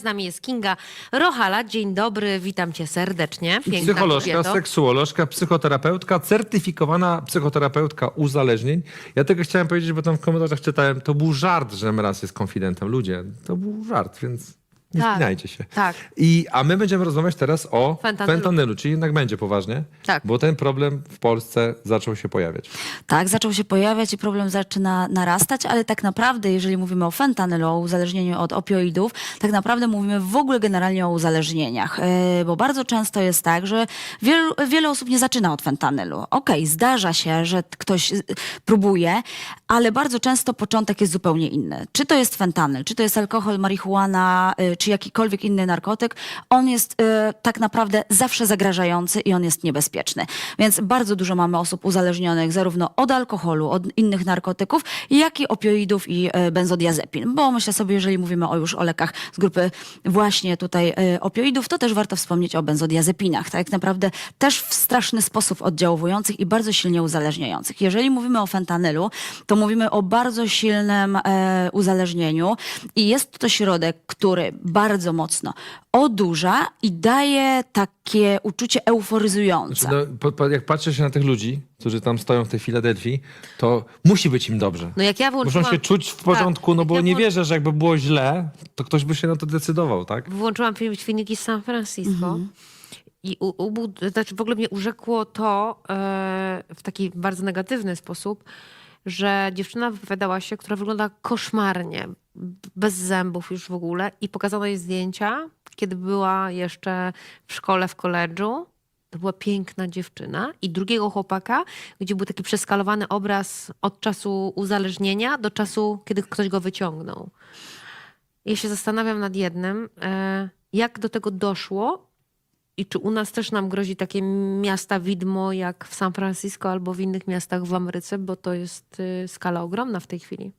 Z nami jest Kinga Rohala. Dzień dobry, witam cię serdecznie. Piękna Psycholożka, kobieto. seksuolożka, psychoterapeutka, certyfikowana psychoterapeutka uzależnień. Ja tego chciałem powiedzieć, bo tam w komentarzach czytałem, to był żart, że raz jest konfidentem. Ludzie, to był żart, więc nie Tak, spinajcie się. tak. I, a my będziemy rozmawiać teraz o Fentanylu. fentanylu, czyli jednak będzie poważnie, Tak. bo ten problem w Polsce zaczął się pojawiać. Tak, zaczął się pojawiać i problem zaczyna narastać, ale tak naprawdę, jeżeli mówimy o fentanylu, o uzależnieniu od opioidów, tak naprawdę mówimy w ogóle generalnie o uzależnieniach, Yy, bo bardzo często jest tak, że wielu, wiele osób nie zaczyna od fentanylu. Okej, zdarza się, że ktoś y, próbuje, ale bardzo często początek jest zupełnie inny. Czy to jest fentanyl, czy to jest alkohol, marihuana, y, czy jakikolwiek inny narkotyk, on jest y, tak naprawdę zawsze zagrażający i on jest niebezpieczny. Więc bardzo dużo mamy osób uzależnionych zarówno od alkoholu, od innych narkotyków, jak i opioidów i y, benzodiazepin. Bo myślę sobie, jeżeli mówimy o już o lekach z grupy właśnie tutaj y, opioidów, to też warto wspomnieć o benzodiazepinach. Tak naprawdę też w straszny sposób oddziałujących i bardzo silnie uzależniających. Jeżeli mówimy o fentanylu, to mówimy o bardzo silnym e, uzależnieniu i jest to środek, który bardzo mocno odurza i daje takie uczucie euforyzujące. Znaczy, no, po, po, jak patrzę się na tych ludzi, którzy tam stoją w tej Filadelfii, to musi być im dobrze. No jak ja włączyłam, Muszą się czuć w porządku, Tak, no bo ja nie włą- wierzę, że jakby było źle, to ktoś by się na to decydował, tak? Włączyłam film filmiki z San Francisco. Mhm. I u, ubud- znaczy w ogóle mnie urzekło to e, w taki bardzo negatywny sposób, że dziewczyna wypowiadała się, która wygląda koszmarnie, bez zębów już w ogóle i pokazano jej zdjęcia, kiedy była jeszcze w szkole, w koledżu. To była piękna dziewczyna i drugiego chłopaka, gdzie był taki przeskalowany obraz od czasu uzależnienia do czasu, kiedy ktoś go wyciągnął. Ja się zastanawiam nad jednym, e, jak do tego doszło i czy u nas też nam grozi takie miasta widmo jak w San Francisco albo w innych miastach w Ameryce, bo to jest y, skala ogromna w tej chwili.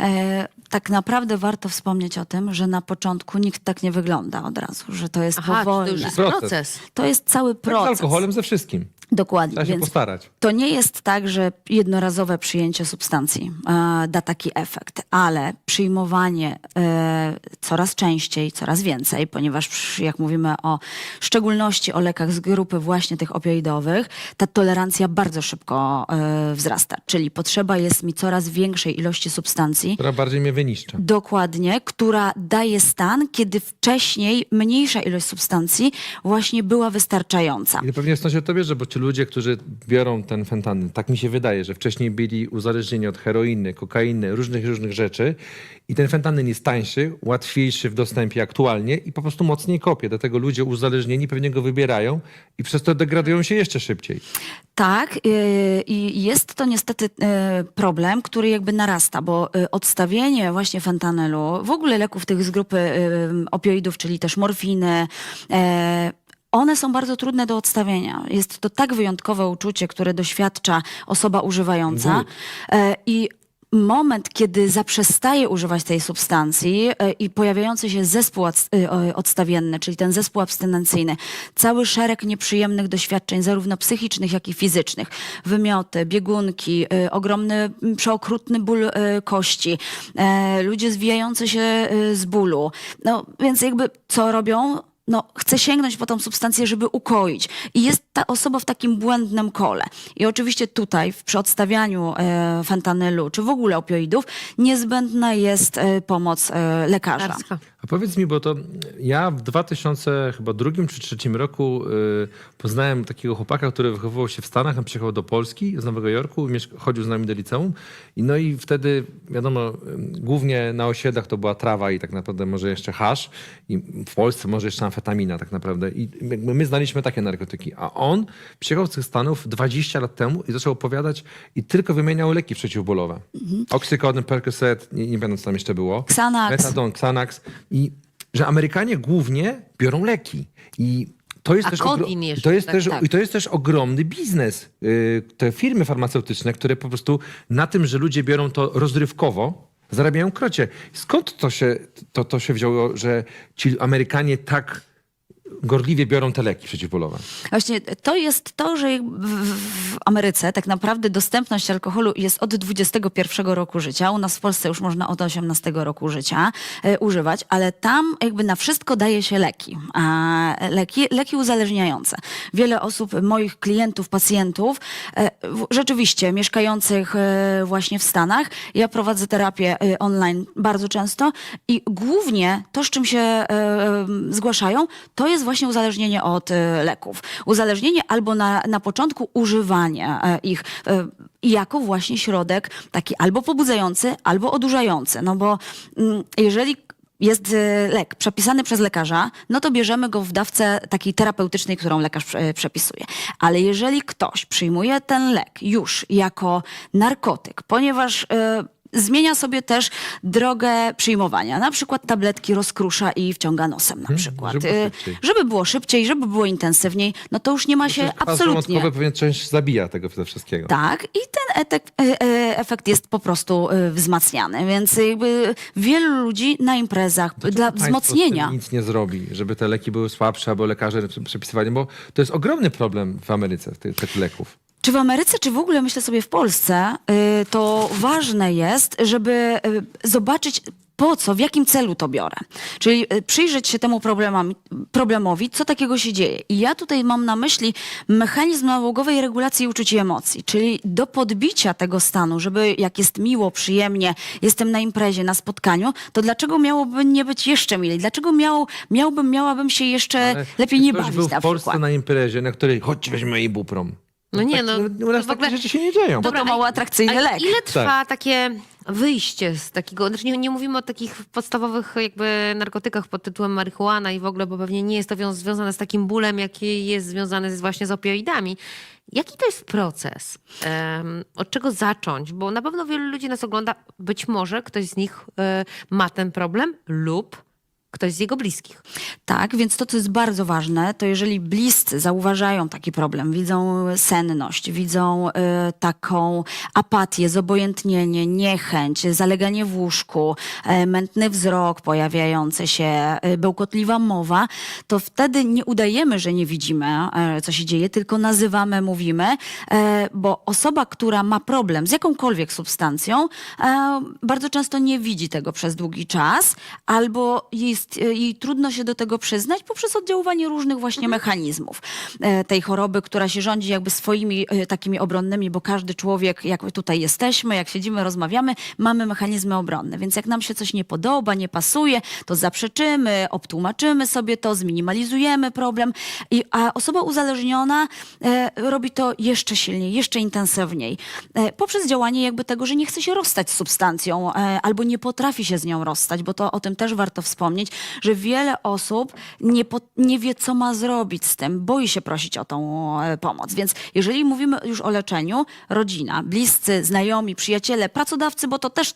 E, tak naprawdę warto wspomnieć o tym, że na początku nikt tak nie wygląda od razu, że to jest Aha, to powolne. już jest Proces. proces. To jest cały Tak z proces. alkoholem, ze wszystkim. Dokładnie. Trzeba się Więc postarać. To nie jest tak, że jednorazowe przyjęcie substancji e, da taki efekt, ale przyjmowanie e, coraz częściej, coraz więcej, ponieważ przy- jak mówimy o w szczególności o lekach z grupy właśnie tych opioidowych, ta tolerancja bardzo szybko e, wzrasta. Czyli potrzeba jest mi coraz większej ilości substancji, Która bardziej mnie wyniszcza. Dokładnie, która daje stan, kiedy wcześniej mniejsza ilość substancji właśnie była wystarczająca. I pewnie stąd się to bierze, bo ludzie, którzy biorą ten fentanyl, tak mi się wydaje, że wcześniej byli uzależnieni od heroiny, kokainy, różnych, różnych rzeczy i ten fentanyl jest tańszy, łatwiejszy w dostępie aktualnie i po prostu mocniej kopie. Dlatego ludzie uzależnieni pewnie go wybierają i przez to degradują się jeszcze szybciej. Tak, yy, i jest to niestety yy, problem, który jakby narasta, bo yy, odstawienie właśnie fentanylu, w ogóle leków tych z grupy opioidów, czyli też morfiny, yy, one są bardzo trudne do odstawienia. Jest to tak wyjątkowe uczucie, które doświadcza osoba używająca. E, I moment, kiedy zaprzestaje używać tej substancji e, i pojawiający się zespół e, odstawienny, czyli ten zespół abstynencyjny, cały szereg nieprzyjemnych doświadczeń, zarówno psychicznych, jak i fizycznych, wymioty, biegunki, ogromny, przeokrutny ból kości, ludzie zwijający się z bólu. No więc jakby co robią? No, chce sięgnąć po tą substancję, żeby ukoić. I jest ta osoba w takim błędnym kole. I oczywiście tutaj, przy odstawianiu e, fentanylu, czy w ogóle opioidów, niezbędna jest e, pomoc e, lekarza. Lekarska. Powiedz mi, bo to ja w 2000 chyba drugim czy trzecim roku y, poznałem takiego chłopaka, który wychowywał się w Stanach, on przyjechał do Polski z Nowego Jorku, chodził z nami do liceum i no i wtedy wiadomo, y, głównie na osiedlach to była trawa i tak naprawdę może jeszcze hasz i w Polsce może jeszcze amfetamina tak naprawdę i my znaliśmy takie narkotyki, a on przyjechał z tych Stanów 20 lat temu i zaczął opowiadać i tylko wymieniał leki przeciwbólowe. Oxycodon, Percocet, nie, nie pamiętam co tam jeszcze było. Xanax. Metadon, Xanax i że Amerykanie głównie biorą leki i to jest, A też, kodin jeszcze, to jest tak, też, tak. i to jest też ogromny biznes. Yy, Te firmy farmaceutyczne, które po prostu na tym, że ludzie biorą to rozrywkowo, zarabiają krocie. Skąd to się, to, to się wzięło, że ci Amerykanie tak gorliwie biorą te leki przeciwbólowe. Właśnie to jest to, że w, w Ameryce tak naprawdę dostępność alkoholu jest od 21 roku życia. U nas w Polsce już można od 18 roku życia e, używać, ale tam jakby na wszystko daje się leki. A leki, leki uzależniające. Wiele osób, moich klientów, pacjentów, e, w- rzeczywiście mieszkających e, właśnie w Stanach, ja prowadzę terapię e, online bardzo często i głównie to, z czym się e, e, zgłaszają, to jest właśnie uzależnienie od e, leków. Uzależnienie albo na, na początku używanie e, ich e, jako właśnie środek taki albo pobudzający, albo odurzający. No bo mm, jeżeli jest lek przepisany przez lekarza, no to bierzemy go w dawce takiej terapeutycznej, którą lekarz przepisuje. Ale jeżeli ktoś przyjmuje ten lek już jako narkotyk, ponieważ zmienia sobie też drogę przyjmowania, na przykład tabletki rozkrusza i wciąga nosem na przykład. żeby było E, szybciej. żeby było szybciej, żeby było intensywniej, no to już nie ma się kwas absolutnie... żołądkowy pewien część zabija tego wszystkiego. Tak, i ten etek, e, e, efekt jest po prostu e, wzmacniany, więc jakby wielu ludzi na imprezach dla Państwo z wzmocnienia. tym nic nie zrobi, żeby te leki były słabsze, albo lekarze przepisywali, bo to jest ogromny problem w Ameryce, tych, tych leków. Czy w Ameryce, czy w ogóle myślę sobie w Polsce, y, to ważne jest, żeby y, zobaczyć po co, w jakim celu to biorę. Czyli y, przyjrzeć się temu problemowi, co takiego się dzieje. I ja tutaj mam na myśli mechanizm nałogowej regulacji uczuć i emocji, czyli do podbicia tego stanu, żeby jak jest miło, przyjemnie, jestem na imprezie, na spotkaniu, to dlaczego miałoby nie być jeszcze milej? Dlaczego miał, miałbym, miałabym się jeszcze Ale lepiej nie bawić był na w Polsce przykład? na imprezie, na której chodź weźmy ibuprom. No nie, tak, no, U nas to w takie ogóle- rzeczy się nie dzieją. Dobra. to mało atrakcyjny a lek. Ile trwa Tak. takie wyjście z takiego, znaczy nie, nie mówimy o takich podstawowych jakby narkotykach pod tytułem marihuana i w ogóle, bo pewnie nie jest to wią- związane z takim bólem, jaki jest związany z, właśnie z opioidami. Jaki to jest proces? Em, od czego zacząć? Bo na pewno wielu ludzi nas ogląda, być może ktoś z nich e, ma ten problem lub ktoś z jego bliskich. Tak, więc to, co jest bardzo ważne, to jeżeli bliscy zauważają taki problem, widzą senność, widzą y, taką apatię, zobojętnienie, niechęć, zaleganie w łóżku, e, mętny wzrok pojawiający się, e, bełkotliwa mowa, to wtedy nie udajemy, że nie widzimy, e, co się dzieje, tylko nazywamy, mówimy, e, bo osoba, która ma problem z jakąkolwiek substancją, e, bardzo często nie widzi tego przez długi czas, albo jest, e, jej trudno się do tego przyznać poprzez oddziaływanie różnych właśnie mechanizmów e, tej choroby, która się rządzi jakby swoimi e, takimi obronnymi, bo każdy człowiek, jak tutaj jesteśmy, jak siedzimy, rozmawiamy, mamy mechanizmy obronne. Więc jak nam się coś nie podoba, nie pasuje, to zaprzeczymy, obtłumaczymy sobie to, zminimalizujemy problem. I, a osoba uzależniona robi to jeszcze silniej, jeszcze intensywniej. Poprzez działanie jakby tego, że nie chce się rozstać z substancją albo nie potrafi się z nią rozstać, bo to o tym też warto wspomnieć, że wiele osób nie, po, nie wie, co ma zrobić z tym, boi się prosić o tą e, pomoc. Więc jeżeli mówimy już o leczeniu, rodzina, bliscy, znajomi, przyjaciele, pracodawcy, bo to też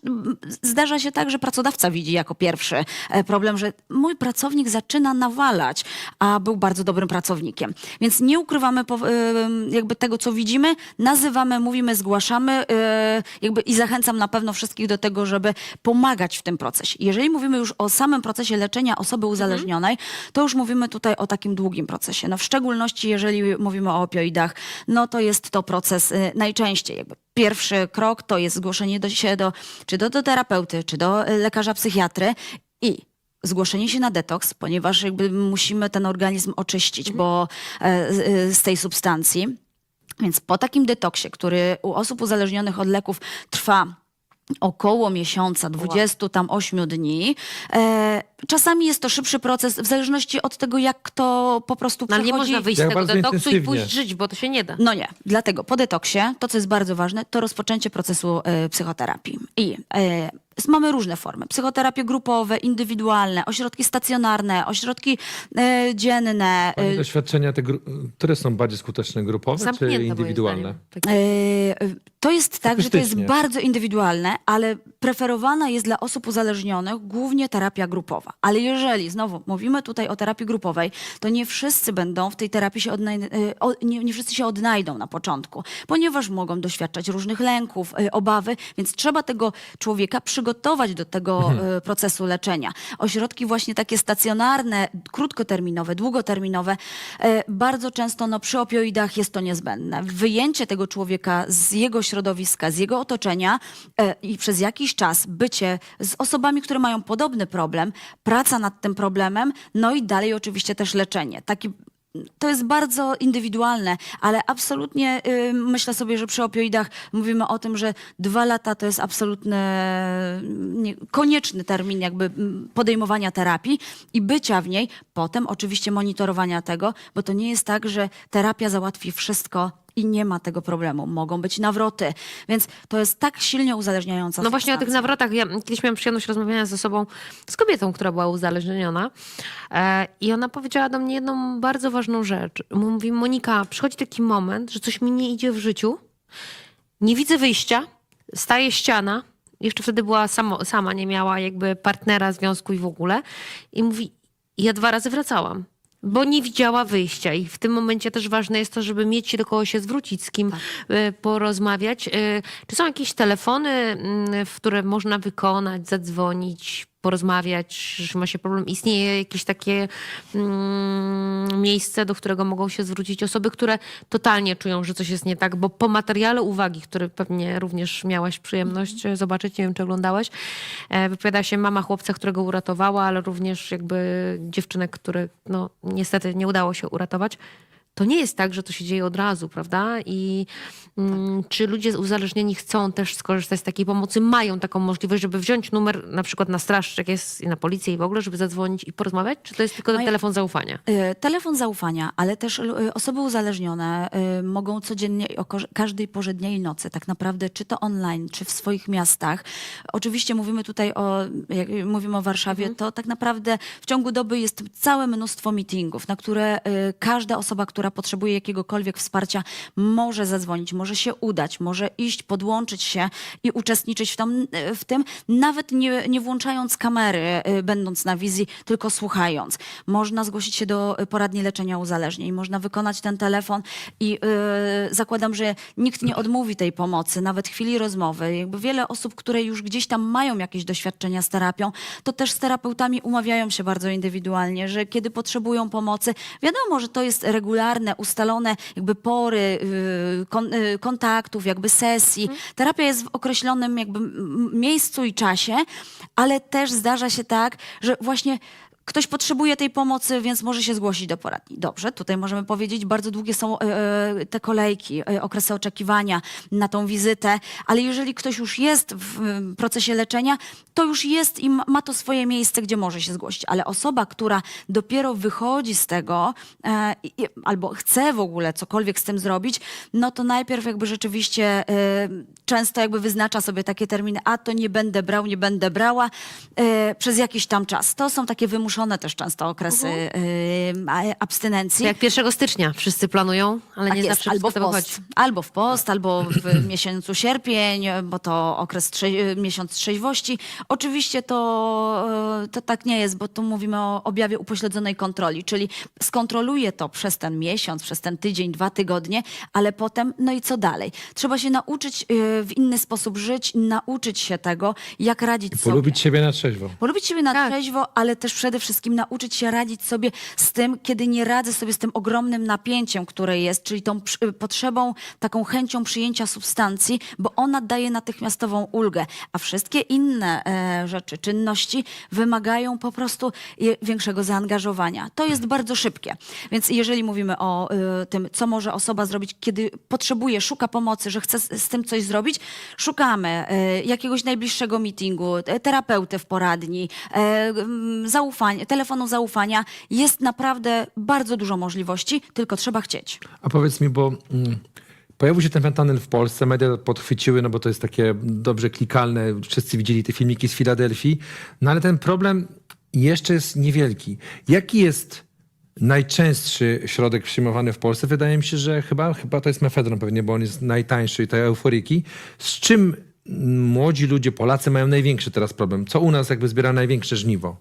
zdarza się tak, że pracodawca widzi jako pierwszy e, problem, że mój pracownik zaczyna nawalać, a był bardzo dobrym pracownikiem. Więc nie ukrywamy em, jakby tego, co widzimy, nazywamy, mówimy, zgłaszamy e, jakby i zachęcam na pewno wszystkich do tego, żeby pomagać w tym procesie. Jeżeli mówimy już o samym procesie leczenia osoby uzależnionej, to już mówimy tutaj o takim długim procesie. No w szczególności jeżeli mówimy o opioidach, no to jest to proces y, najczęściej jakby pierwszy krok to jest zgłoszenie do, się do, czy do, do terapeuty, czy do y, lekarza psychiatry i zgłoszenie się na detoks, ponieważ jakby musimy ten organizm oczyścić, bo e, z, y, z tej substancji. Więc po takim detoksie, który u osób uzależnionych od leków trwa około miesiąca, 20 tam 8 dni. E, czasami jest to szybszy proces, w zależności od tego, jak kto po prostu No, ale nie można wyjść z Jak tego bardzo detoksu i intensywnie. pójść żyć, bo to się nie da. No nie, dlatego po detoksie to, co jest bardzo ważne, to rozpoczęcie procesu e, psychoterapii. I e, s- mamy różne formy. Psychoterapie grupowe, indywidualne, ośrodki stacjonarne, ośrodki e, dzienne. Pani e, doświadczenia, te gru- które są bardziej skuteczne, grupowe czy moim indywidualne? zdaniem. Tak. E, To jest tak, że to jest Statystycznie. bardzo indywidualne, ale preferowana jest dla osób uzależnionych głównie terapia grupowa. Ale jeżeli, znowu mówimy tutaj o terapii grupowej, to nie wszyscy będą w tej terapii się o- nie, nie wszyscy się odnajdą na początku, ponieważ mogą doświadczać różnych lęków, y, obawy, więc trzeba tego człowieka przygotować do tego y, procesu leczenia. Ośrodki właśnie takie stacjonarne, krótkoterminowe, długoterminowe, e, bardzo często no, przy opioidach jest to niezbędne. Wyjęcie tego człowieka z jego środowiska, z jego otoczenia e, i przez jakiś czas bycie z osobami, które mają podobny problem, praca nad tym problemem, no i dalej oczywiście też leczenie. Taki to jest bardzo indywidualne, ale absolutnie y, myślę sobie, że przy opioidach mówimy o tym, że dwa lata to jest absolutny nie, konieczny termin jakby podejmowania terapii i bycia w niej, potem oczywiście monitorowania tego, bo to nie jest tak, że terapia załatwi wszystko i nie ma tego problemu. Mogą być nawroty, więc to jest tak silnie uzależniająca No właśnie o tych substancja. nawrotach. Ja kiedyś miałam przyjemność rozmawiania ze sobą, z kobietą, która była uzależniona. E, I ona powiedziała do mnie jedną bardzo ważną rzecz. Mówi, Monika, przychodzi taki moment, że coś mi nie idzie w życiu. Nie widzę wyjścia. Staje ściana. Jeszcze wtedy była samo, sama, nie miała jakby partnera, związku i w ogóle. I mówi, ja dwa razy wracałam. Bo nie widziała wyjścia, i w tym momencie też ważne jest to, żeby mieć się do kogo się zwrócić, z kim e, porozmawiać. E, Czy są jakieś telefony, mm, w które można wykonać, zadzwonić, porozmawiać, że ma się problem? Istnieje jakieś takie mm, miejsce, do którego mogą się zwrócić osoby, które totalnie czują, że coś jest nie tak, bo po materiale uwagi, który pewnie również miałaś przyjemność e, zobaczyć, nie wiem czy oglądałaś, e, wypowiada się mama chłopca, którego uratowała, ale również jakby dziewczynek, które no, niestety nie udało się uratować. To nie jest tak, że to się dzieje od razu, prawda? I mm, czy ludzie uzależnieni chcą też skorzystać z takiej pomocy, mają taką możliwość, żeby wziąć numer na przykład na straż, jak jest i na policję i w ogóle, żeby zadzwonić i porozmawiać? Czy to jest tylko telefon zaufania? Y, Telefon zaufania, ale też y, osoby uzależnione y, mogą codziennie o każdej porze dnia i nocy, tak naprawdę, czy to online, czy w swoich miastach. Oczywiście mówimy tutaj o, jak mówimy o Warszawie, to tak naprawdę w ciągu doby jest całe mnóstwo meetingów, na które każda osoba, która potrzebuje jakiegokolwiek wsparcia, może zadzwonić, może się udać, może iść, podłączyć się i uczestniczyć w, tam, y, w tym, nawet nie, nie włączając kamery, y, będąc na wizji, tylko słuchając. Można zgłosić się do y, poradni leczenia uzależnień, można wykonać ten telefon i y, zakładam, że nikt nie odmówi tej pomocy, nawet chwili rozmowy. Jakby wiele osób, które już gdzieś tam mają jakieś doświadczenia z terapią, to też z terapeutami umawiają się bardzo indywidualnie, że kiedy potrzebują pomocy, wiadomo, że to jest regularne, ustalone jakby pory y, kon, y, kontaktów, jakby sesji. Terapia jest w określonym jakby miejscu i czasie, ale też zdarza się tak, że właśnie Ktoś potrzebuje tej pomocy, więc może się zgłosić do poradni. Dobrze, tutaj możemy powiedzieć, bardzo długie są e, e, te kolejki, e, okresy oczekiwania na tą wizytę, ale jeżeli ktoś już jest w procesie leczenia, to już jest i ma to swoje miejsce, gdzie może się zgłosić. Ale osoba, która dopiero wychodzi z tego albo chce w ogóle cokolwiek z tym zrobić, no to najpierw jakby rzeczywiście często jakby wyznacza sobie takie terminy, a to nie będę brał, nie będę brała przez jakiś tam czas. To są takie wymuszone też często okresy a- abstynencji. Jak 1 stycznia wszyscy planują, ale Tak nie jest, zawsze albo w wszystko post, albo w post, albo w miesiącu sierpień, bo to okres trze- miesiąc trzeźwości. Oczywiście to, e, to tak nie jest, bo tu mówimy o objawie upośledzonej kontroli, czyli skontroluję to przez ten miesiąc, przez ten tydzień, dwa tygodnie, ale potem, no i co dalej? Trzeba się nauczyć e, w inny sposób żyć, nauczyć się tego, jak radzić sobie. Polubić siebie na trzeźwo. Polubić siebie na Tak. trzeźwo, ale też przede wszystkim nauczyć się radzić sobie z tym, kiedy nie radzę sobie z tym ogromnym napięciem, które jest, czyli tą potrzebą, taką chęcią przyjęcia substancji, bo ona daje natychmiastową ulgę, a wszystkie inne e, rzeczy, czynności wymagają po prostu większego zaangażowania. To jest bardzo szybkie. Więc jeżeli mówimy o e, tym, co może osoba zrobić, kiedy potrzebuje, szuka pomocy, że chce z, z tym coś zrobić, szukamy e, jakiegoś najbliższego meetingu, e, terapeuty w poradni, e, mm, zaufania, telefonu zaufania. Jest naprawdę bardzo dużo możliwości, tylko trzeba chcieć. A powiedz mi, bo mm, pojawił się ten fentanyl w Polsce, media podchwyciły, no bo to jest takie dobrze klikalne, wszyscy widzieli te filmiki z Filadelfii, no ale ten problem jeszcze jest niewielki. Jaki jest najczęstszy środek przyjmowany w Polsce? Wydaje mi się, że chyba, chyba to jest mefedron pewnie, bo on jest najtańszy i te euforyki. Z czym młodzi ludzie, Polacy mają największy teraz problem? Co u nas jakby zbiera największe żniwo?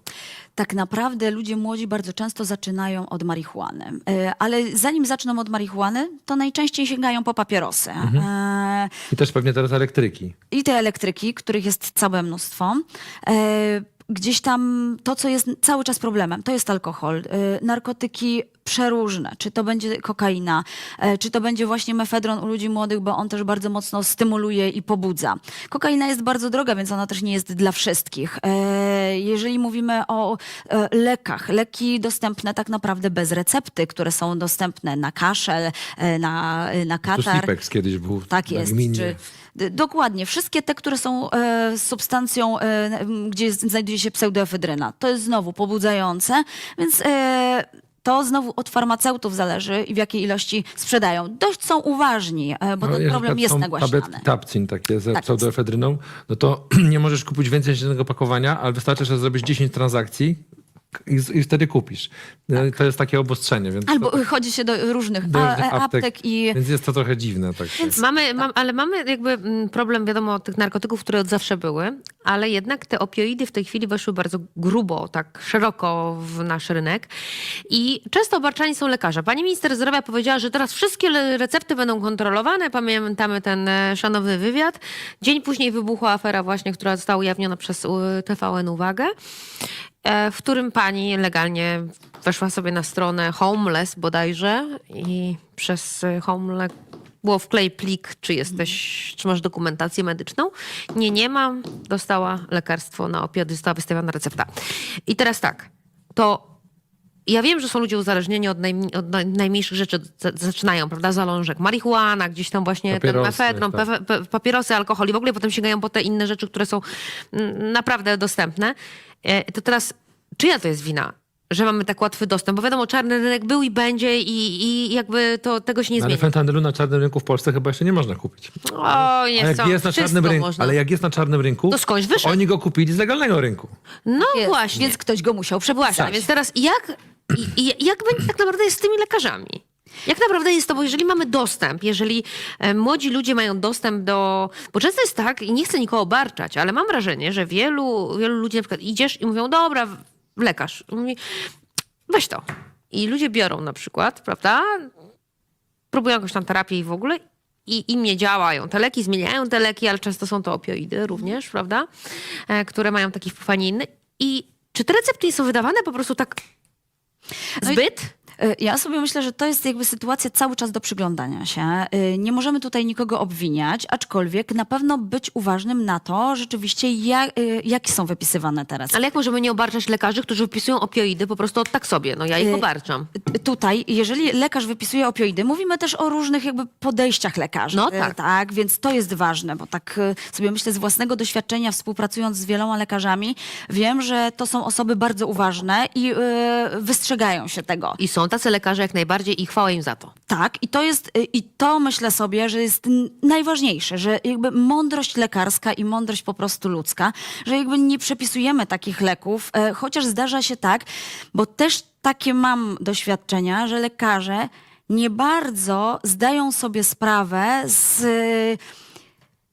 Tak naprawdę ludzie młodzi bardzo często zaczynają od marihuany. E, Ale zanim zaczną od marihuany, to najczęściej sięgają po papierosy. E, I też pewnie teraz elektryki. I te elektryki, których jest całe mnóstwo. E, Gdzieś tam to, co jest cały czas problemem, to jest alkohol, narkotyki przeróżne, czy to będzie kokaina, e, czy to będzie właśnie mefedron u ludzi młodych, bo on też bardzo mocno stymuluje i pobudza. Kokaina jest bardzo droga, więc ona też nie jest dla wszystkich. E, Jeżeli mówimy o e, lekach, leki dostępne tak naprawdę bez recepty, które są dostępne na kaszel, na, na katar. Kiedyś był Tak jest. Czy, dokładnie. Wszystkie te, które są substancją, gdzie znajduje się pseudoefedryna. To jest znowu pobudzające, więc to znowu od farmaceutów zależy i w jakiej ilości sprzedają. Dość są uważni, e, bo No, ten problem jest nagłaśniany. Tabletki Tapcin takie ze Tak pseudoefedryną, no to nie możesz kupić więcej niż jednego pakowania, ale wystarczy, że zrobisz 10 transakcji i, i wtedy kupisz. No i To jest takie obostrzenie, więc, Albo to, chodzi się do różnych, do różnych e, aptek, i... więc jest to trochę dziwne. Tak się. Mamy, mam, ale mamy jakby mm, problem, wiadomo, tych narkotyków, które od zawsze były, ale jednak te opioidy w tej chwili weszły bardzo grubo, tak szeroko w nasz rynek i często obarczani są lekarze. Pani minister zdrowia powiedziała, że teraz wszystkie recepty będą kontrolowane. Pamiętamy ten e, szanowny wywiad. Dzień później wybuchła afera właśnie, która została ujawniona przez TVN Uwagę, e, w którym pani legalnie weszła sobie na stronę Homeless bodajże i przez e, Homeless było wklej plik, czy jesteś, czy masz dokumentację medyczną. Nie, nie mam. Dostała lekarstwo na opiady, została wystawiona recepta. I teraz tak, to ja wiem, że są ludzie uzależnieni od, od naj- najmniejszych rzeczy, zaczynają, prawda, zalążek, marihuana, gdzieś tam właśnie Papierosy, ten mefedron, tak. papierosy, alkohol i w ogóle potem sięgają po te inne rzeczy, które są mm, naprawdę dostępne. E, To teraz, czyja to jest wina? Że mamy tak łatwy dostęp, bo wiadomo, czarny rynek był i będzie i, i jakby to tego się nie No, ale zmieni. fentanylu na czarnym rynku w Polsce chyba jeszcze nie można kupić. O, nie A jak są. jest na Wszystko czarnym rynku, można. ale jak jest na czarnym rynku, To skądś wyszedł. oni go kupili z legalnego rynku. No Jest, właśnie. Więc ktoś go musiał przepisać. Właśnie, więc teraz jak, i, i, jak będzie tak naprawdę jest z tymi lekarzami? Jak naprawdę jest to, bo jeżeli mamy dostęp, jeżeli e, młodzi ludzie mają dostęp do... Bo często jest tak, i nie chcę nikogo obarczać, ale mam wrażenie, że wielu, wielu ludzi na przykład idziesz i mówią, dobra, lekarz, mówi, weź to. I ludzie biorą na przykład, prawda, próbują jakąś tam terapię i w ogóle i im nie działają. Te leki zmieniają te leki, ale często są to opioidy również, prawda, e, które mają taki wpływ, a nie inny. I czy te recepty nie są wydawane po prostu tak No i- zbyt? Ja sobie myślę, że to jest jakby sytuacja cały czas do przyglądania się. Y, Nie możemy tutaj nikogo obwiniać, aczkolwiek na pewno być uważnym na to rzeczywiście, jak, y, jakie są wypisywane teraz. Ale jak możemy nie obarczać lekarzy, którzy wypisują opioidy po prostu tak sobie? No ja ich obarczam. Tutaj, jeżeli lekarz wypisuje opioidy, mówimy też o różnych jakby podejściach lekarzy. No tak. tak, więc to jest ważne, bo tak sobie myślę z własnego doświadczenia, współpracując z wieloma lekarzami, wiem, że to są osoby bardzo uważne i wystrzegają się tego. I są tacy lekarze jak najbardziej i chwała im za to. Tak, i to jest, y, i to myślę sobie, że jest najważniejsze, że jakby mądrość lekarska i mądrość po prostu ludzka, że jakby nie przepisujemy takich leków, e, chociaż zdarza się tak, bo też takie mam doświadczenia, że lekarze nie bardzo zdają sobie sprawę z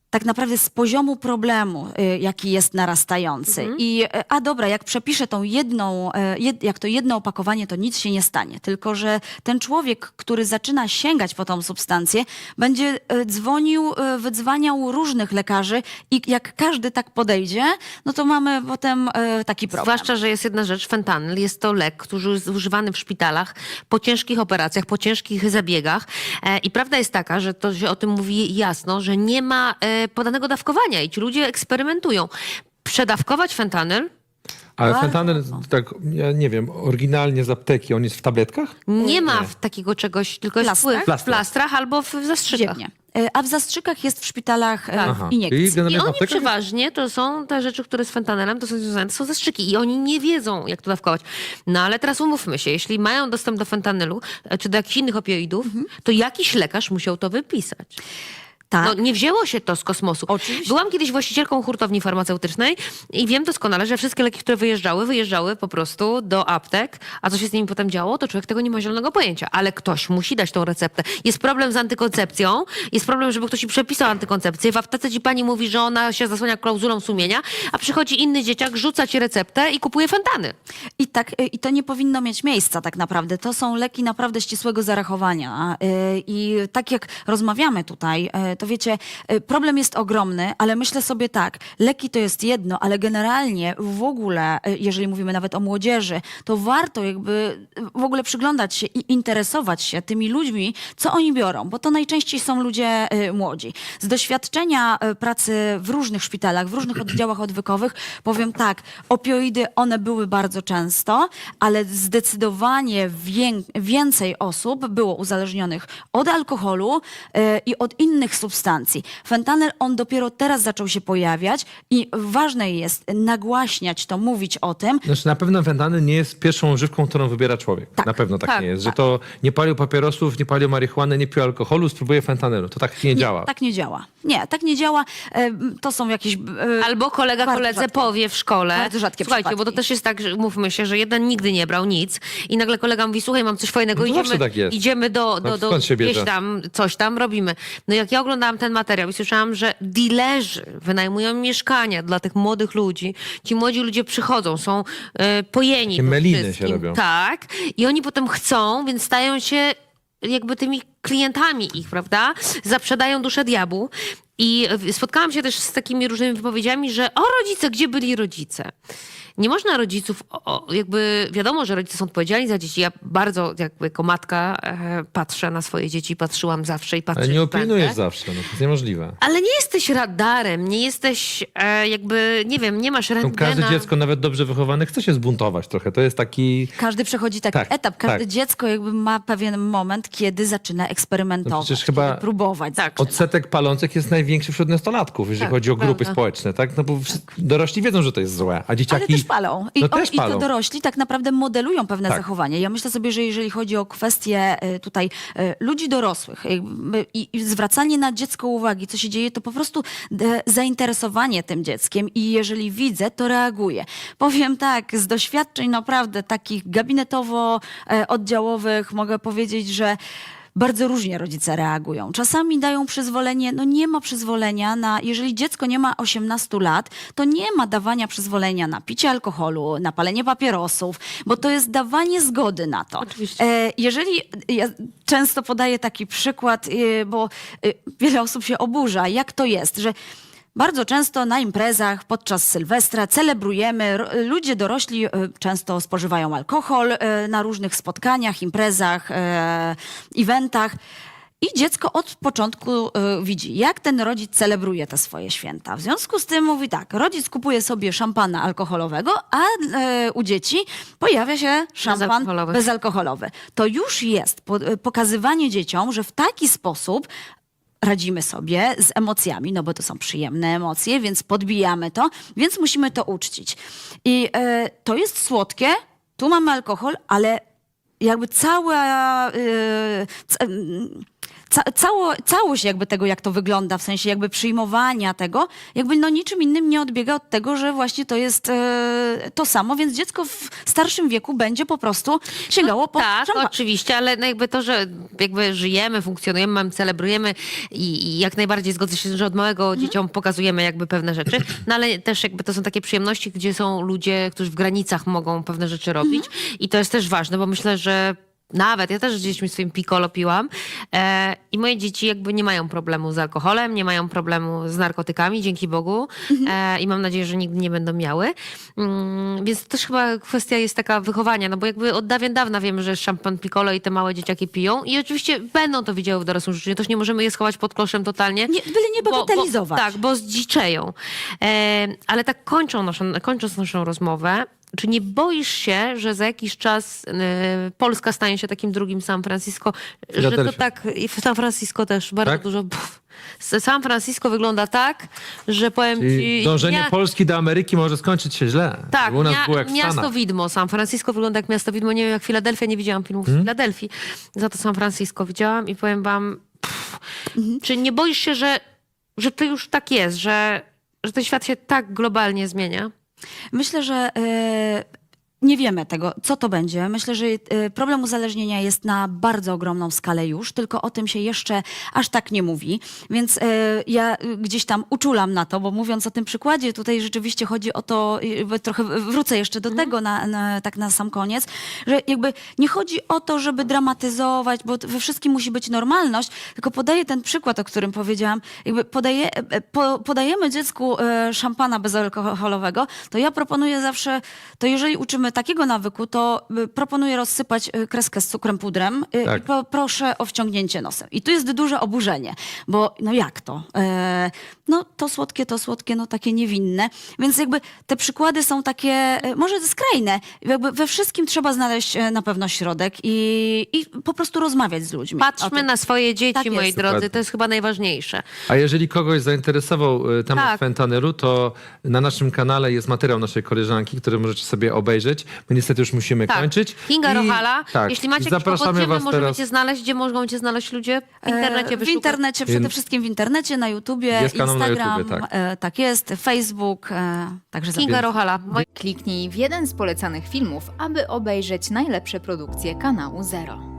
tak naprawdę z poziomu problemu, y, jaki jest narastający. I y, a dobra, jak przepiszę tą jedną, y, jed, jak to jedno opakowanie, to nic się nie stanie. Tylko, że ten człowiek, który zaczyna sięgać po tą substancję, będzie y, dzwonił, y, wydzwaniał różnych lekarzy i jak każdy tak podejdzie, no to mamy potem y, taki problem. Zwłaszcza, że jest jedna rzecz, fentanyl. Jest to lek, który jest używany w szpitalach po ciężkich operacjach, po ciężkich zabiegach. E, I prawda jest taka, że to się o tym mówi jasno, że nie ma e, podanego dawkowania i ci ludzie eksperymentują. Przedawkować fentanyl Ale Bardzo fentanyl, tak, ja nie wiem, oryginalnie z apteki, on jest w tabletkach? nie ma w takiego czegoś, tylko jest Plastrach? w Plastrach. plastrach albo w zastrzykach. Y, A w zastrzykach jest w szpitalach Tak. Aha. w iniekcji. I I oni przeważnie, to są te rzeczy, które z fentanylem to są związane, to są zastrzyki i oni nie wiedzą, jak to dawkować. No ale teraz umówmy się, jeśli mają dostęp do fentanylu e, czy do jakichś innych opioidów, Mhm. to jakiś lekarz musiał to wypisać. Tak. No, nie wzięło się to z kosmosu. Oczywiście. Byłam kiedyś właścicielką hurtowni farmaceutycznej i wiem doskonale, że wszystkie leki, które wyjeżdżały, wyjeżdżały po prostu do aptek, a co się z nimi potem działo, to człowiek tego nie ma zielonego pojęcia. Ale ktoś musi dać tą receptę. Jest problem z antykoncepcją, jest problem, żeby ktoś ci przepisał antykoncepcję. W aptece ci pani mówi, że ona się zasłania klauzulą sumienia, a przychodzi inny dzieciak, rzuca ci receptę i kupuje fentany. I, tak, y, I to nie powinno mieć miejsca tak naprawdę. To są leki naprawdę ścisłego zarachowania. Y, I tak jak rozmawiamy tutaj, y, to wiecie, y, problem jest ogromny, ale myślę sobie tak, leki to jest jedno, ale generalnie w ogóle, y, jeżeli mówimy nawet o młodzieży, to warto jakby w ogóle przyglądać się i interesować się tymi ludźmi, co oni biorą, bo to najczęściej są ludzie y, młodzi. Z doświadczenia y, pracy w różnych szpitalach, w różnych oddziałach odwykowych, powiem tak, opioidy one były bardzo często, ale zdecydowanie wię- więcej osób było uzależnionych od alkoholu y, i od innych substancji. Fentanyl on dopiero teraz zaczął się pojawiać i ważne jest nagłaśniać to, mówić o tym, Znaczy na pewno fentanyl nie jest pierwszą używką, którą wybiera człowiek. Tak. Na pewno tak, Tak, nie jest. Że tak. to nie palił papierosów, nie palił marihuany, nie pił alkoholu, spróbuje fentanylu. To tak nie, działa. Tak nie działa. Nie, tak nie działa. E, To są jakieś... e, Albo kolega koledze rzadkie. powie w szkole. Bardzo rzadkie Słuchajcie, bo to przypadki. też jest tak, że mówmy się, że jeden nigdy nie brał nic i nagle kolega mówi, słuchaj, mam coś fajnego, No idziemy, tak jest. idziemy do, do, No do się gdzieś tam, coś tam robimy. No jak ja oglądałam ten materiał i słyszałam, że dealerzy wynajmują mieszkania dla tych młodych ludzi. Ci młodzi ludzie przychodzą, są e, pojeni Takie tym meliny się wszystkim. robią. Tak. I oni potem chcą, więc stają się jakby tymi klientami ich, prawda? Zaprzedają duszę diabłu. I spotkałam się też z takimi różnymi wypowiedziami, że o rodzice, gdzie byli rodzice? Nie można rodziców, o, jakby wiadomo, że rodzice są odpowiedzialni za dzieci. Ja bardzo jakby jako matka e, patrzę na swoje dzieci, patrzyłam zawsze i patrzę. Ale nie będę. zawsze, no to jest niemożliwe. Ale nie jesteś radarem, nie jesteś e, jakby, nie wiem, nie masz No, rentgena. każde dziecko, nawet dobrze wychowane, chce się zbuntować trochę. To jest taki... Każdy przechodzi taki Tak, etap. Każde tak. dziecko jakby ma pewien moment, kiedy zaczyna eksperymentować, No przecież chyba próbować. Tak. Odsetek palących jest największy wśród nastolatków, jeżeli Tak, chodzi o grupy prawda. społeczne, tak? No bo wszyscy, dorośli wiedzą, że to jest złe, a dzieciaki... Ale też palą. I, no o, też I to dorośli tak naprawdę modelują pewne Tak. zachowania. Ja myślę sobie, że jeżeli chodzi o kwestie e, tutaj e, ludzi dorosłych jakby, i, i zwracanie na dziecko uwagi, co się dzieje, to po prostu e, zainteresowanie tym dzieckiem i jeżeli widzę, to reaguję. Powiem tak, z doświadczeń naprawdę takich gabinetowo-oddziałowych mogę powiedzieć, że bardzo różnie rodzice reagują. Czasami dają przyzwolenie, no nie ma przyzwolenia na, jeżeli dziecko nie ma 18 lat, to nie ma dawania przyzwolenia na picie alkoholu, na palenie papierosów, bo to jest dawanie zgody na to. Oczywiście. E, jeżeli, ja często podaję taki przykład, e, bo e, wiele osób się oburza, jak to jest, że bardzo często na imprezach podczas Sylwestra celebrujemy, ludzie dorośli e, często spożywają alkohol e, na różnych spotkaniach, imprezach, e, eventach. I dziecko od początku widzi, jak ten rodzic celebruje te swoje święta. W związku z tym mówi tak, rodzic kupuje sobie szampana alkoholowego, a u dzieci pojawia się szampan Bezalkoholowy. bezalkoholowy. To już jest po, pokazywanie dzieciom, że w taki sposób radzimy sobie z emocjami, no bo to są przyjemne emocje, więc podbijamy to, więc musimy to uczcić. I e, to jest słodkie, tu mamy alkohol, ale jakby cała... E, ca, Ca, cało, całość jakby tego, jak to wygląda, w sensie jakby przyjmowania tego, jakby no niczym innym nie odbiega od tego, że właśnie to jest e, to samo, więc dziecko w starszym wieku będzie po prostu sięgało po Tak, szampan. oczywiście, ale no jakby to, że jakby żyjemy, funkcjonujemy, mamy, celebrujemy i, i jak najbardziej zgodzę się, że od małego Mhm. dzieciom pokazujemy jakby pewne rzeczy, no ale też jakby to są takie przyjemności, gdzie są ludzie, którzy w granicach mogą pewne rzeczy robić Mhm. i to jest też ważne, bo myślę, że nawet, ja też z dziećmi swoim piccolo piłam e, i moje dzieci jakby nie mają problemu z alkoholem, nie mają problemu z narkotykami, dzięki Bogu e, i mam nadzieję, że nigdy nie będą miały. Mm, więc to też chyba kwestia jest taka wychowania, no bo jakby od dawien dawna wiemy, że szampan piccolo i te małe dzieciaki piją i oczywiście będą to widziały w dorosłym życiu, też nie możemy je schować pod kloszem totalnie. Nie, byle nie Bo- bo- bagatelizować. tak, bo zdziczeją. E, ale tak kończą naszą, kończąc naszą rozmowę, czy nie boisz się, że za jakiś czas e, Polska stanie się takim drugim San Francisco? Że to tak, i w San Francisco też bardzo Tak? dużo... San Francisco wygląda tak, że powiem Czyli ci... dążenie ja- Polski do Ameryki może skończyć się źle. tak, u nas mia- było jak w miasto Stanach. widmo. San Francisco wygląda jak miasto widmo. Nie wiem jak Filadelfia, nie widziałam filmów Hmm? w Filadelfii. Za to San Francisco widziałam i powiem wam, pff, Czy nie boisz się, że, że to już tak jest, że, że ten świat się tak globalnie zmienia? Myślę, że e, nie wiemy tego, co to będzie. Myślę, że e, problem uzależnienia jest na bardzo ogromną skalę już, tylko o tym się jeszcze aż tak nie mówi. Więc e, ja e, gdzieś tam uczulam na to, bo mówiąc o tym przykładzie, tutaj rzeczywiście chodzi o to, trochę wrócę jeszcze do tego na, na, tak na sam koniec, że jakby nie chodzi o to, żeby dramatyzować, bo we wszystkim musi być normalność, tylko podaję ten przykład, o którym powiedziałam, jakby podaje, e, po, podajemy dziecku e, szampana bezalkoholowego, to ja proponuję zawsze, to jeżeli uczymy takiego nawyku, to y, proponuję rozsypać y, kreskę z cukrem pudrem y, Tak. i po, proszę o wciągnięcie nosem. I tu jest duże oburzenie, bo no jak to? E, no to słodkie, to słodkie, no takie niewinne. Więc jakby te przykłady są takie, e, może skrajne. Jakby we wszystkim trzeba znaleźć e, na pewno środek i, i po prostu rozmawiać z ludźmi. Patrzmy na swoje dzieci, Tak moi drodzy, Dokładnie. to jest chyba najważniejsze. A jeżeli kogoś zainteresował y, temat Tak. fentanylu, to na naszym kanale jest materiał naszej koleżanki, który możecie sobie obejrzeć. My niestety już musimy Tak. kończyć. Kinga I- Rohala, tak, jeśli macie jakieś zapraszamy kłopot, gdzie my was możemy teraz. cię znaleźć, gdzie mogą cię znaleźć ludzie? W E, internecie W wyszukać? internecie, przede wszystkim w internecie, na YouTubie, Jest na Instagram, YouTubie, tak. e, tak jest, Facebook, e, także Kinga. Moi... Kliknij w jeden z polecanych filmów, aby obejrzeć najlepsze produkcje kanału Zero.